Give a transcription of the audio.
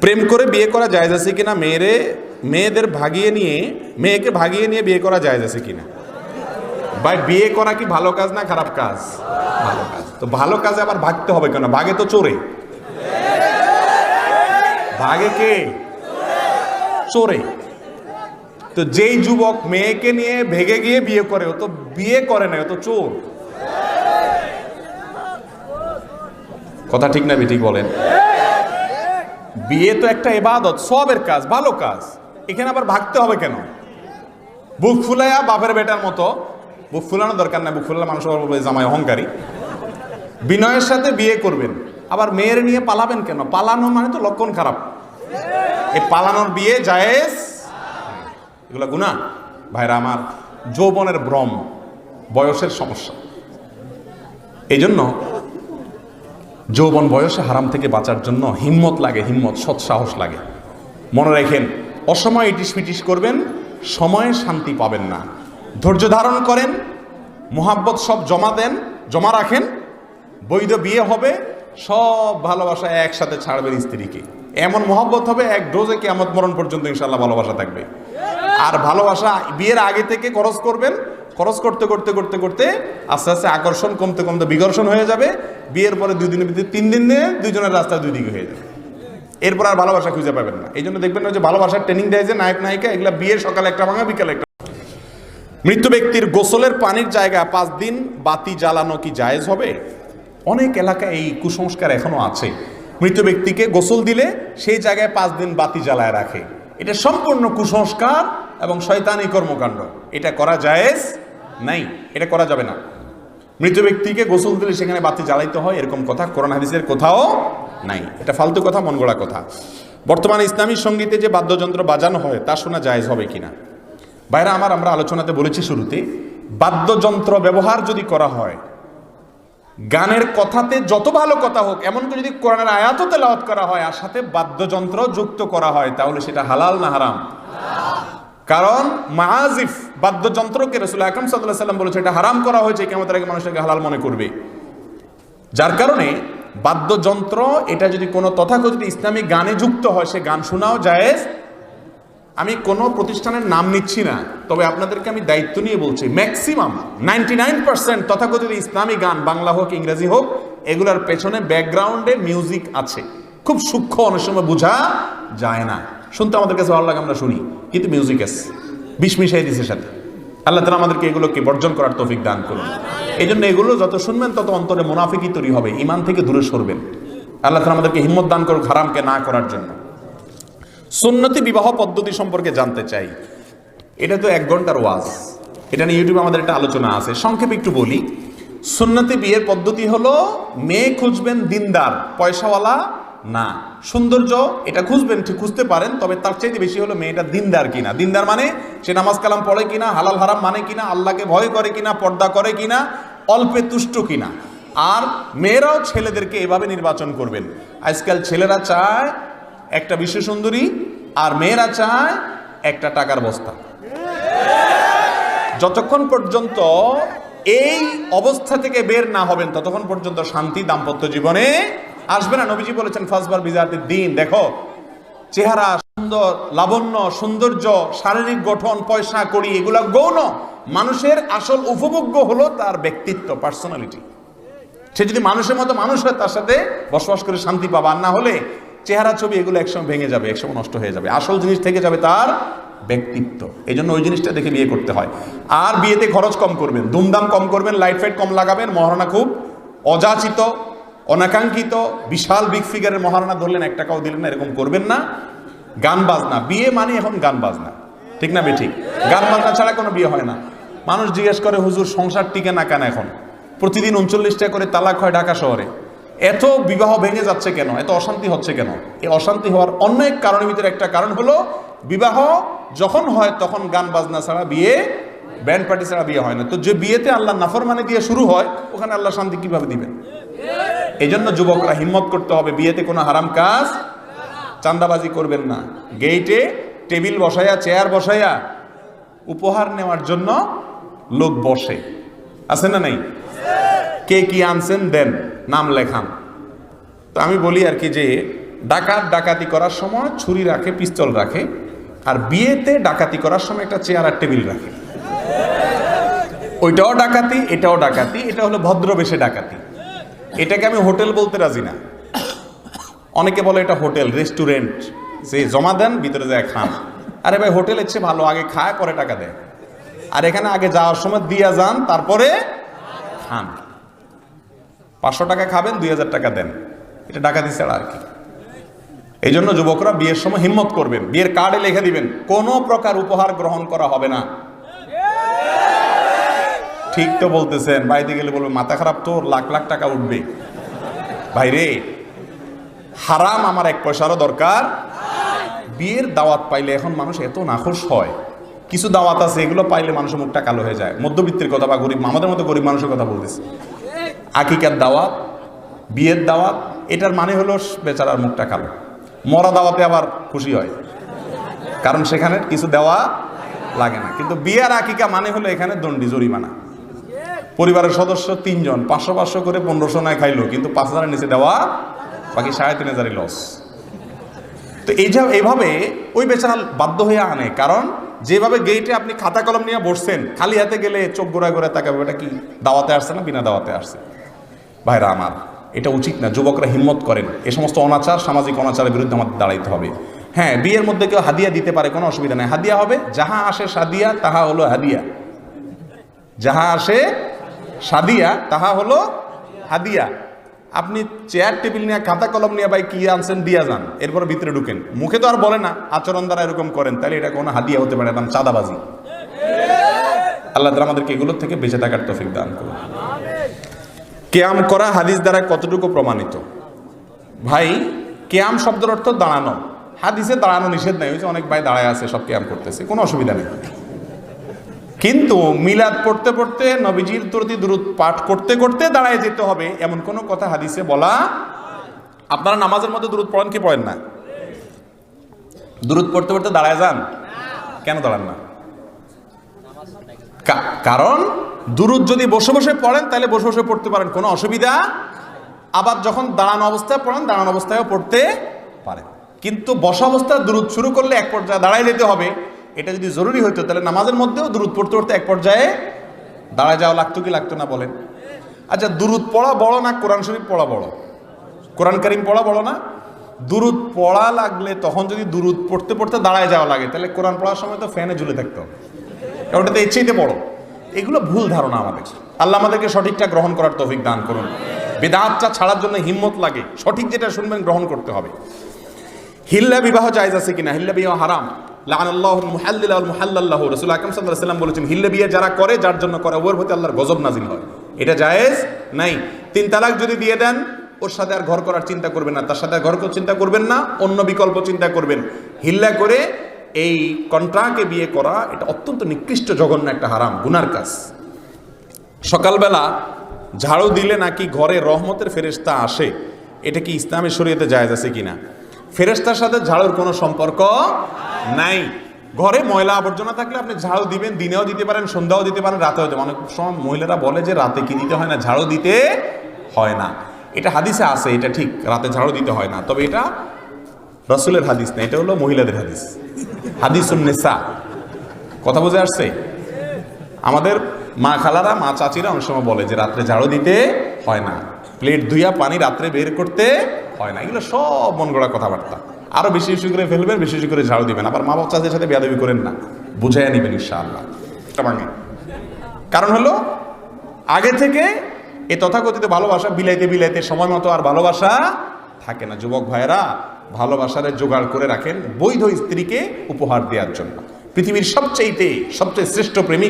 প্রেম করে বিয়ে করা যায় আছে কিনা মেয়েরে, মেয়েদের ভাগিয়ে নিয়ে, মেয়েকে ভাগিয়ে নিয়ে বিয়ে করা জায়েজ আছে কিনা? ভাই, বিয়ে করা কি ভালো কাজ না খারাপ কাজ? ভালো কাজ। তো ভালো কাজে আবার ভাগতে হবে কেন? ভাগে তো চোরে। ভাগে কে? চোরে। তো যেই যুবক মেয়েকে নিয়ে ভেগে গিয়ে বিয়ে করে, ও তো বিয়ে করে না, ও তো চোর। কথা ঠিক না ঠিক বলেন। বিয়ে তো একটা এবাদত সবের কাজ, ভালো কাজ। এখানে আবার ভাগতে হবে কেন? বুক ফুলাইয়া বাপের বেটার মতো। বুক ফুলানো দরকার নাই, বুক ফুলালে মানুষ জামাই অহংকারী। বিনয়ের সাথে বিয়ে করবেন, আবার মেয়ের নিয়ে পালাবেন কেন? পালানো মানে তো লক্ষণ খারাপ। এই পালানোর বিয়ে জায়েজ? এগুলো গুণা ভাইরা, আমার যৌবনের ভ্রম, বয়সের সমস্যা। এই জন্য যৌবন বয়সে হারাম থেকে বাঁচার জন্য হিম্মত লাগে, হিম্মত, সৎ সাহস লাগে। মনে রাখেন, অসময় ইটিস পিটিস করবেন, সময়ে শান্তি পাবেন না। ধৈর্য ধারণ করেন, মোহাব্বত সব জমা দেন, জমা রাখেন, বৈধ বিয়ে হবে, সব ভালোবাসা একসাথে ছাড়বেন স্ত্রীকে। এমন মোহাব্বত হবে, এক ডোজে কেমন মরণ পর্যন্ত ইনশাল্লাহ ভালোবাসা থাকবে। আর ভালোবাসা বিয়ের আগে থেকে খরচ করবেন খরচ করতে করতে করতে করতে আস্তে আস্তে আকর্ষণ কমতে কমতে বিকর্ষণ হয়ে যাবে। বিয়ের পরে দুই দিনের ভিতরে তিন দিন নিয়ে দুইজনের রাস্তা দুই দিকে হয়ে যাবে। এরপর আর ভালোবাসা খুঁজে পাবেন না। এই জন্য দেখবেন না যে ভালোবাসার ট্রেনিং দেয় যে নায়ক, নায়িকা, এগুলা বিয়ের সকালে একটা ভাঙা, বিকালে একটা মৃত ব্যক্তির গোসলের পানির জায়গা পাঁচ দিন, বাতি জ্বালানো কি জায়েজ হবে? অনেক এলাকায় এই কুসংস্কার এখনও আছে। মৃত ব্যক্তিকে গোসল দিলে সেই জায়গায় পাঁচ দিন বাতি জ্বালায় রাখে। এটা সম্পূর্ণ কুসংস্কার এবং শয়তানি কর্মকাণ্ড। এটা করা জায়েজ নাই, এটা করা যাবে না। মৃত ব্যক্তিকে গোসল দিলে সেখানে বাতি জ্বালাইতে হয়, এরকম কথা কোরআন হাদিসের কোথাও নাই। এটা ফালতু কথা, মন গড়া কথা। বর্তমানে ইসলামী সঙ্গীতে যে বাদ্যযন্ত্র বাজানো হয়, তা শোনা জায়েজ হবে কিনা? বাইরে আমার আমরা আলোচনাতে বলেছি শুরুতে, বাদ্যযন্ত্র ব্যবহার যদি করা হয়, গানের কথাতে যত ভালো কথা হোক, এমনকি যদি কোরআনের আয়াতও তেলাওয়াত করা হয়, আর সাথে বাদ্যযন্ত্র যুক্ত করা হয়, তাহলে সেটা হালাল না হারাম? কারণ মাহাজিফ বাদ্যযন্ত্রকে রসুল আকরম সাল্লাহ সাল্লাম বলেছে, এটা হারাম করা হয়েছে কেমন আগে মানুষকে হালাল মনে করবে। যার কারণে বাদ্যযন্ত্র, এটা যদি কোনো তথাকথিত ইসলামিক গানে যুক্ত হয়, সে গান শোনাও জায়েজ। আমি কোনো প্রতিষ্ঠানের নাম নিচ্ছি না, তবে আপনাদেরকে আমি দায়িত্ব নিয়ে বলছি ম্যাক্সিমাম নাইনটি নাইন পার্সেন্ট তথাকথিত ইসলামী গান, বাংলা হোক, ইংরেজি হোক, এগুলার পেছনে ব্যাকগ্রাউন্ডে মিউজিক আছে। খুব সূক্ষ্ম অনেক সময় বোঝা যায় না। শুনতে আমাদের কাছে ভালো লাগে, আমরা শুনি। কিন্তু মিউজিক আছে বিষ মিশাই দিছে সাথে। আল্লাহ তালা আমাদেরকে এগুলোকে বর্জন করার তৌফিক দান করুন। এই জন্য এগুলো যত শুনবেন, তত অন্তরে মুনাফিকি তৈরি হবে ইমান থেকে দূরে সরবেন। আল্লাহ তালা আমাদেরকে হিম্মত দান করুক হারামকে না করার জন্য। সুন্নতি বিবাহ পদ্ধতি সম্পর্কে জানতে চাই। এটা তো এক ঘণ্টার ওয়াজ। এটা নিয়ে ইউটিউবে আমাদের একটা আলোচনা আছে। সংক্ষেপে একটু বলি। সুন্নতি বিয়ের পদ্ধতি হলো, মেয়ে খুঁজবেন দিনদার, পয়সাওয়ালা না। সৌন্দর্য এটা খুঁজবেন, ঠিক খুঁজতে পারেন, তবে তার চাইতে বেশি হলো মেয়েটা দিনদার কিনা। দিনদার মানে সে নামাজ কালাম পড়ে কিনা, হালাল হারাম মানে কিনা, আল্লাহকে ভয় করে কিনা, পর্দা করে কিনা, অল্পে তুষ্ট কিনা। আর মেয়েরাও ছেলেদেরকে এভাবে নির্বাচন করবেন। আজকাল ছেলেরা চায় একটা বিশ্ব সুন্দরী, আর মেয়েরা চায় একটা টাকার বস্তা। যতক্ষণ পর্যন্ত এই অবস্থা থেকে বের না হবেন, ততক্ষণ পর্যন্ত শান্তি দাম্পত্য জীবনে আসবে না? নবীজি বলেছেন ফার্স্টবার বিজাতের দিন। দেখো, চেহারা সুন্দর, লাবণ্য, সৌন্দর্য, শারীরিক গঠন, পয়সা করি এগুলা গৌণ। মানুষের আসল উপভোগ্য হলো তার ব্যক্তিত্ব পার্সোনালিটি সে যদি মানুষের মতো মানুষ হয়, তার সাথে বসবাস করে শান্তি পাবা। আর না হলে চেহারা ছবি এগুলো একসময় ভেঙে যাবে, একসময় নষ্ট হয়ে যাবে। আসল জিনিস থেকে যাবে তার ব্যক্তিত্ব। এই জন্য ওই জিনিসটা দেখে বিয়ে করতে হয়। আর বিয়েতে খরচ কম করবেন দুমদাম কম করবেন, লাইট ফাইট কম লাগাবেন, মহারণা খুব অযাচিত। অনাকাঙ্ক্ষিত বিশাল বিগ ফিগারের মহারণা ধরলেন, এক টাকাও দিলেন না, এরকম করবেন না। গান বাজনা, বিয়ে মানে এখন গান বাজনা। ঠিক না ঠিক গান বাজনা ছাড়া কোনো বিয়ে হয় না। মানুষ জিজ্ঞেস করে, হুজুর, সংসার টিকে না কেন এখন? প্রতিদিন উনচল্লিশটা করে তালাক হয় ঢাকা শহরে। এত বিবাহ ভেঙে যাচ্ছে কেন? এত অশান্তি হচ্ছে কেন? এই অশান্তি হওয়ার অন্য এক কারণের ভিতরে একটা কারণ হলো, বিবাহ যখন হয় তখন গান বাজনা ছাড়া বিয়ে ব্যান্ড পার্টি ছাড়া বিয়ে হয় না। তো যে বিয়েতে আল্লাহ নাফরমানি দিয়ে শুরু হয়, ওখানে আল্লাহ শান্তি কীভাবে দিবেন? এই জন্য যুবকরা হিম্মত করতে হবে, বিয়েতে কোনো হারাম কাজ চান্দাবাজি করবেন না। গেইটে টেবিল বসাইয়া চেয়ার বসাইয়া উপহার নেওয়ার জন্য লোক বসে। আছে না নাই? কে কি আনছেন দেন, নাম লেখান। তো আমি বলি আর কি যে, ডাকাত ডাকাতি করার সময় ছুরি রাখে, পিস্তল রাখে, আর বিয়েতে ডাকাতি করার সময় একটা চেয়ার আর টেবিল রাখে। ওইটাও ডাকাতি, এটাও ডাকাতি, এটা হলো ভদ্রবেশে ডাকাতি। এটাকে আমি হোটেল বলতে রাজি না। অনেকে বলে এটা হোটেল, রেস্টুরেন্ট। যে জমা দেন, ভিতরে যায় খান। আরে ভাই হোটেলের চেয়ে ভালো, আগে খায়, পরে টাকা দেয়। আর এখানে আগে যাওয়ার সময় দিয়া যান, তারপরে খান। পাঁচশো টাকা খাবেন, দুই হাজার টাকা দেন। এটা ডাকাতি ছাড়া আর কি। এই জন্য যুবকরা বিয়ের সময় হিম্মত করবেন। বিয়ের কার্ডে লিখে দিবেন, কোনো প্রকার উপহার গ্রহণ করা হবে না। ঠিক তো বলতেছেন বাইরে গেলে বলবে, মাথা খারাপ তোর, লাখ লাখ টাকা উঠবে। ভাইরে, হারাম আমার এক পয়সারও দরকার। বিয়ের দাওয়াত পাইলে এখন মানুষ এত নাখোশ হয়। কিছু দাওয়াত আছে, এগুলো পাইলে মানুষের মুখটা কালো হয়ে যায়। মধ্যবিত্তের কথা বা গরিব, আমাদের মতো গরিব মানুষের কথা বলতেছে। আকিকার দাওয়াত, বিয়ের দাওয়াত, এটার মানে হলো বেচারার মুখটা কালো। মরা দাওয়াতে আবার খুশি হয়। কারণ সেখানে কিছু দেওয়া লাগে না। কিন্তু বিয়ার আকিকা মানে হলো এখানে দণ্ডি, জরিমানা। পরিবারের সদস্য তিনজন, পাঁচশো পাঁচশো করে পনেরোশো নয় খাইলো, কিন্তু পাঁচ হাজারের নিচে দেওয়া বাকি সাড়ে তিন হাজারই লস তো এই যা এইভাবে ওই বেচারা বাধ্য হয়ে আনে, কারণ যেভাবে গেটে আপনি খাতা কলম নিয়ে বসছেন, খালি হাতে গেলে চোখ গোড়ায় গোড়ায় তাকাবে এটা কি দাওয়াতে আসছে না বিনা দাওয়াতে আসছে? ভাইরা আমার, এটা উচিত না, যুবকরা হিম্মত করেন। এ সমস্ত অনাচার, সামাজিক অনাচারের বিরুদ্ধে আমাদের দাঁড়াইতে হবে। হ্যাঁ বিয়ের মধ্যে কেউ হাদিয়া দিতে পারে, কোনো অসুবিধা নেই। হাদিয়া হবে, যাহা আসে সাদিয়া, তাহা হলো হাদিয়া। যাহা আসে সাদিয়া, তাহা হলো হাদিয়া। আপনি চেয়ার টেবিল নিয়ে খাতা, কলম নিয়ে ভাই কি আনছেন, দিয়া যান। এরপর ভিতরে ঢুকেন। মুখে তো আর বলে না, আচরণ দ্বারা এরকম করেন, তাহলে এটা কোনো হাদিয়া হতে পারে না চাঁদাবাজি। আল্লাহ তাআলা আমাদেরকে এগুলোর থেকে বেঁচে থাকার তৌফিক দান করুন। কেয়াম করা হাদিস দ্বারা কতটুকু প্রমাণিত? ভাই, কেয়াম শব্দের অর্থ দাঁড়ানো। হাদিসে দাঁড়ানো নিষেধ নাই, ওই যে অনেক ভাই দাঁড়ায় আছে, সব কেয়াম করতেছে, কোনো অসুবিধা নেই। কিন্তু মিলাদ পড়তে পড়তে নবীজির প্রতি দূরত পাঠ করতে করতে দাঁড়ায় যেতে হবে, এমন কোনো কথা হাদিসে বলা আপনারা নামাজের মধ্যে দূরত পড়েন কি পড়েন না? দূরত পড়তে পড়তে দাঁড়ায় যান? কেন দাঁড়ান না? কারণ দুরুদ যদি বসে বসে পড়েন, তাহলে বসে বসে পড়তে পারেন, কোনো অসুবিধা আবার যখন দাঁড়ানো অবস্থায় পড়েন, দাঁড়ানো অবস্থায়ও পড়তে পারেন। কিন্তু বসা অবস্থায় দূরত শুরু করলে এক পর্যায়ে দাঁড়ায় যেতে হবে। এটা যদি জরুরি হইতো, তাহলে নামাজের মধ্যেও দূরত পড়তে পড়তে এক পর্যায়ে দাঁড়ায় যাওয়া লাগতো কি লাগতো না বলেন? আচ্ছা দুরুদ পড়া বড় না কোরআন শরীফ পড়া বড়? কোরআন করিম পড়া বড় না? দুরুদ পড়া লাগলে তখন যদি দুরুদ পড়তে পড়তে দাঁড়ায় যাওয়া লাগে, তাহলে কোরআন পড়ার সময় তো ফ্যানে ঝুলে থাকতে ওটাতে ইচ্ছেইতে বড় এগুলো ভুল ধারণা আমাদের। আল্লাহ আমাদেরকে সঠিকটা গ্রহণ করার তৌফিক দান করুন। বেদাতটা ছাড়ার জন্য হিম্মত লাগে। সঠিক যেটা শুনবেন গ্রহণ করতে হবে। হিল্লা বিবাহ জায়েজ আছে কিনা? হিল্লা বিবাহ হারাম। লাআনাল্লাহু মুহাল্লিলা মুহাল্লাল্লাহু। রাসূল আকরাম সাল্লাল্লাহু আলাইহি ওয়াসাল্লাম বলেছেন, হিল্লা বিয়ে যারা করে, যার জন্য করে, ওর আল্লাহর হয়। এটা জায়েজ? নাই। তিন তালাক যদি দিয়ে দেন, ওর সাথে আর ঘর করার চিন্তা করবেন না। তার সাথে আর ঘর চিন্তা করবেন না, অন্য বিকল্প চিন্তা করবেন। হিল্লা করে এই কন্ট্রাকে বিয়ে করা, এটা অত্যন্ত নিকৃষ্ট, জঘন্য একটা হারাম, গুনার কাজ। সকালবেলা ঝাড়ু দিলে নাকি ঘরে রহমতের ফেরেশতা আসে? এটা কি ইসলামের শরীয়তে জায়েজ আছে কিনা? ফেরেশতার সাথে ঝাড়ুর কোনো সম্পর্ক নাই। ঘরে ময়লা আবর্জনা থাকলে আপনি ঝাড়ু দিবেন, দিনেও দিতে পারেন, সন্ধ্যাও দিতে পারেন, রাতেও দিতে অনেক সময় মহিলারা বলে যে রাতে কি দিতে হয় না, ঝাড়ু দিতে হয় না। এটা হাদিসে আছে, এটা ঠিক, রাতে ঝাড়ু দিতে হয় না। তবে এটা রসুলের হাদিস না, এটা হলো মহিলাদের হাদিস। হাদিস নেসা। কথা বুঝে আসছে? আমাদের মা খালারা, মা চাচিরা অনেক সময় বলে যে রাত্রে ঝাড়ু দিতে হয় না। প্লেট ধুইয়া পানি রাত্রে বের করতে হয় না। এগুলো সব মন গড়া কথাবার্তা। আরও বেশি বেশি করে ফেলবেন, বেশি বেশি করে ঝাড়ু দিবেন। আবার মা বাচ্চাদের সাথে বেয়াদবি করেন না। বুঝাই নিবেন, ইনশাআল্লাহ। এটা কারণ হলো, আগে থেকে এ তথাকথিত ভালোবাসা বিলাইতে বিলাইতে সময় মতো আর ভালোবাসা থাকে না। যুবক ভাইয়েরা, ভালোবাসার জোগাড় করে রাখেন বৈধ স্ত্রীকে উপহার দেওয়ার জন্য। পৃথিবীর সবচেয়েতে সবচেয়ে শ্রেষ্ঠ প্রেমিক